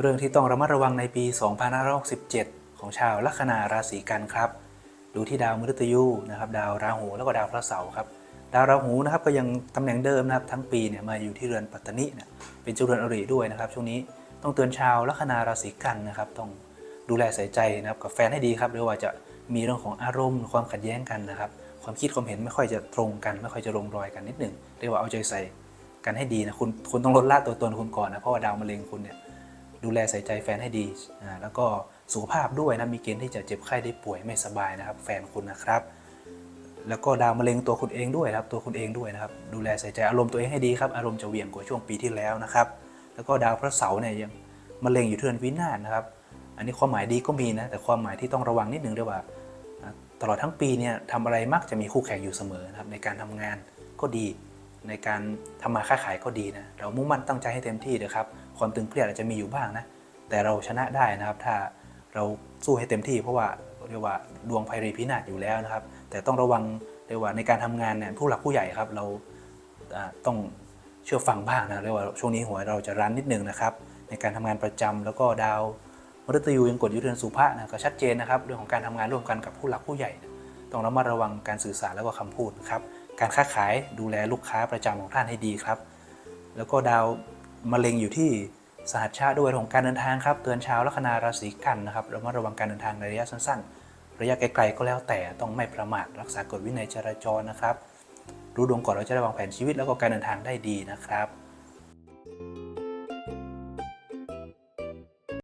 เรื่องที่ต้องระมัดระวังในปี 2567 ของชาวลัคนาราศีกันครับ ดูที่ดาวมฤตยูนะครับ ดาวราหูแล้วก็ดาวพระเสาร์ครับ ดาวราหูนะครับก็ยังตำแหน่งเดิมนะครับทั้งปีเนี่ยมาอยู่ที่เรือนปัตตนิเนี่ยเป็นเจ้าเรือนอริด้วยนะครับ ช่วงนี้ต้องเตือนชาวลัคนาราศีกันนะครับ ต้องดูแลใส่ใจนะครับกับแฟนให้ดีครับหรือว่าจะมีเรื่องของอารมณ์ ความขัดแย้งกันนะครับ ความคิดความเห็นไม่ค่อยจะตรงกัน ไม่ค่อยจะลงรอยกันนิดหนึ่งเรียกว่าเอาใจใส่กันให้ดีนะคุณคุณต้องลดละตัวตนคุณก่อนนะเพราะว่าดาวมะเร็งคุณเนี่ย ดูแลใส่ใจแฟนให้ดีอ่าแล้วก็สุขภาพด้วยนะมีเกณฑ์ที่จะเจ็บไข้ได้ป่วยไม่สบายนะครับ แฟนคุณนะครับ แล้วก็ดาวมะเร็งตัวคุณเองด้วยครับตัวคุณเองด้วยนะครับ ดูแลใส่ใจอารมณ์ตัวเองให้ดีครับอารมณ์จะเวียงกว่าช่วงปีที่แล้วนะครับ แล้วก็ดาวพระเสาร์เนี่ยยังมะเร็งอยู่ที่เรือนวินาศนะครับ อันนี้ความหมายดีก็มีนะแต่ความหมายที่ต้องระวังนิดนึงด้วยว่าตลอดทั้งปีเนี่ยทำอะไรมักจะมีคู่แข่งอยู่เสมอนะครับในการทำงานก็ดี ในการทำมาค้าขายก็ดีนะ เรามุ่งมั่นตั้งใจให้เต็มที่นะครับ ความตึงเครียดอาจจะมีอยู่บ้างนะ แต่เราชนะได้นะครับ ถ้าเราสู้ให้เต็มที่ เพราะว่าเรียกว่าดวงไพรีพินาศอยู่แล้วนะครับ แต่ต้องระวังเรียกว่าในการทำงานเนี่ยผู้หลักผู้ใหญ่ครับ เราต้องเชื่อฟังบ้างนะเรียกว่าช่วงนี้หัวเราจะรันนิดนึงนะครับ ในการทำงานประจำแล้วก็ดาวมฤตยูยังกดยุทธเรือนสุภะนะก็ชัดเจนนะครับเรื่องของการทำงานร่วมกันกับผู้หลักผู้ใหญ่นะ ต้องระมัดระวังการสื่อสารแล้วก็คำพูดครับ การค้าขายดูแลลูกค้าประจำของท่านให้ดีครับ แล้วก็ดาวมะเร็งอยู่ที่สหัชชาด้วยของการเดินทางครับเตือนชาวลัคนาราศีกันนะครับระมัดระวังการเดินทางในระยะสั้นๆ ระยะไกลๆก็แล้วแต่ต้องไม่ประมาทรักษากฎวินัยจราจรนะครับ รู้ดวงก่อนเราจะได้วางแผนชีวิตแล้วก็การเดินทางได้ดีนะครับ